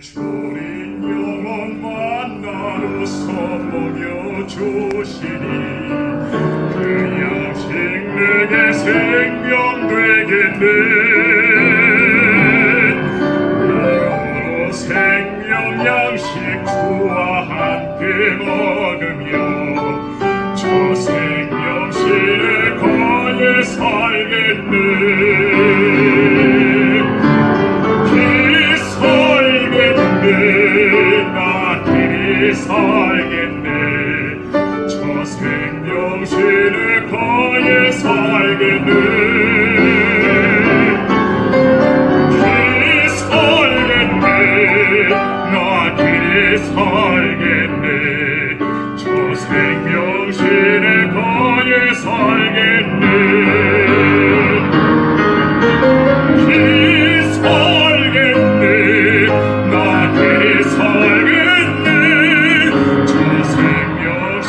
주린 영혼 만나로 써먹여 주시니 그 양식 내게 생명 되겠네. 이러므로 생명 양식 주와 함께 먹으며 저 생명실의 거에 살겠네 살겠네. 저 생명실의 거에 살겠네.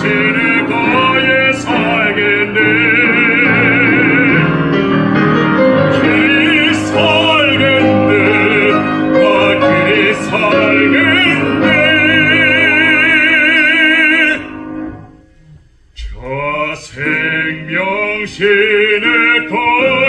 살겠네 생명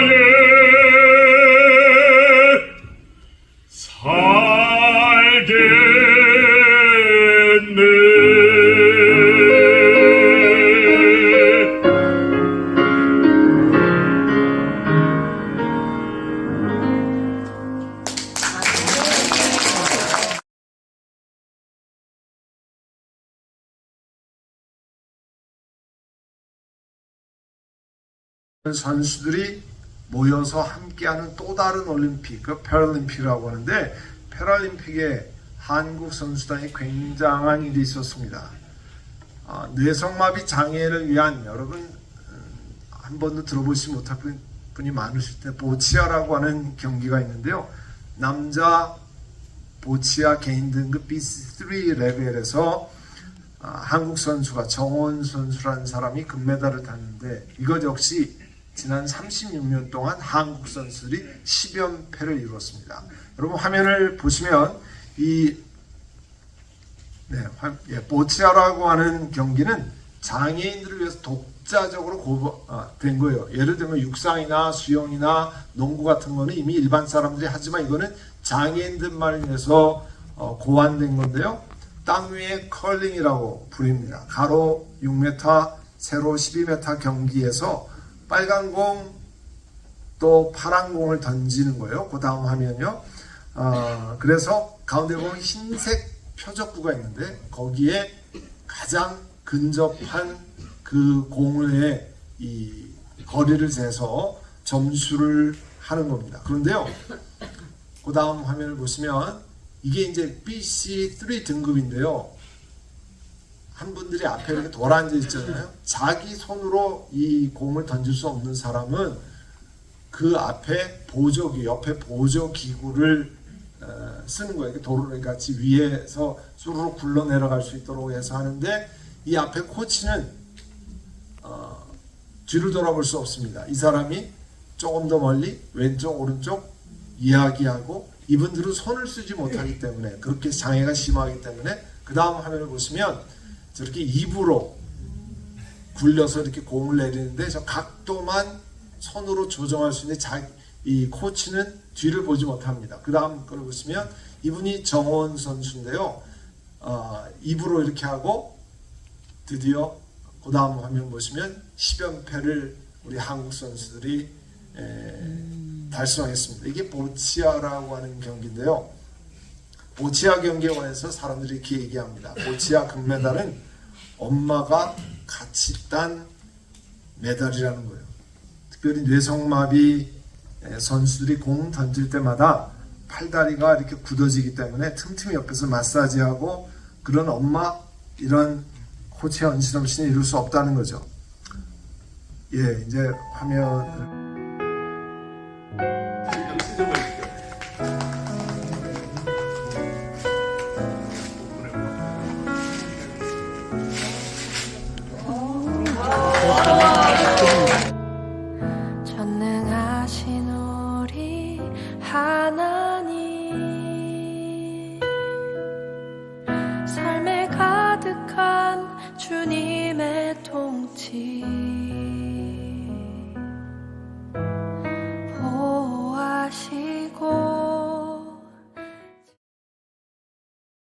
선수들이 모여서 함께하는 또 다른 올림픽, 그 패럴림픽이라고 하는데 패럴림픽에 한국 선수단이 굉장한 일이 있었습니다. 아, 뇌성마비 장애를 위한 여러분 음, 한 번도 들어보지 못할 분- 분이 많으실 때 보치아라고 하는 경기가 있는데요. 남자 보치아 개인 등급 B3 레벨에서 아, 한국 선수가 정원 선수라는 사람이 금메달을 탔는데 이것 역시 지난 36년 동안 한국 선수들이 10연패를 이루었습니다. 여러분 화면을 보시면 이 네, 화- 예, 보치아라고 하는 경기는 장애인들을 위해서 독자적으로 고된 거예요. 예를 들면 육상이나 수영이나 농구 같은 거는 이미 일반 사람들이 하지만 이거는 장애인들만 위해서 어, 고안된 건데요. 땅 위에 컬링이라고 부릅니다. 가로 6m, 세로 12m 경기에서 빨간 공, 또 파란 공을 던지는 거예요. 그 다음 화면요. 어, 그래서 가운데 보면 흰색 표적구가 있는데 거기에 가장 근접한 그 공의 이 거리를 재서 점수를 하는 겁니다. 그런데요. 그 다음 화면을 보시면 이게 이제 BC3 등급인데요. 한 분들이 앞에 이렇게 돌아앉아 있잖아요. 자기 손으로 이 공을 던질 수 없는 사람은 그 앞에 보조기, 옆에 보조 기구를 어, 쓰는 거예요. 이렇게 도로 같이 위에서 수르륵 굴러 내려갈 수 있도록 해서 하는데 이 앞에 코치는 어, 뒤를 돌아볼 수 없습니다. 이 사람이 조금 더 멀리 왼쪽 오른쪽 이야기하고 이분들은 손을 쓰지 못하기 때문에 그렇게 장애가 심하기 때문에 그 다음 화면을 보시면 저렇게 입으로 굴려서 이렇게 공을 내리는데 저 각도만 손으로 조정할 수 있는 자, 이 코치는 뒤를 보지 못합니다. 그 다음 걸 보시면 이분이 정원 선수인데요. 어, 입으로 이렇게 하고 드디어 그 다음 화면 보시면 10연패를 우리 한국 선수들이 에, 달성했습니다. 이게 보치아라고 하는 경기인데요. 보치아 관해서 사람들이 이렇게 얘기합니다. 보치아 금메달은 엄마가 같이 딴 메달이라는 거예요. 특별히 뇌성마비 에, 선수들이 공 던질 때마다 팔다리가 이렇게 굳어지기 때문에 틈틈이 옆에서 마사지하고 그런 엄마 이런 코치 언신엄 씨는 이룰 수 없다는 거죠. 예, 이제 화면 가득한 주님의 통치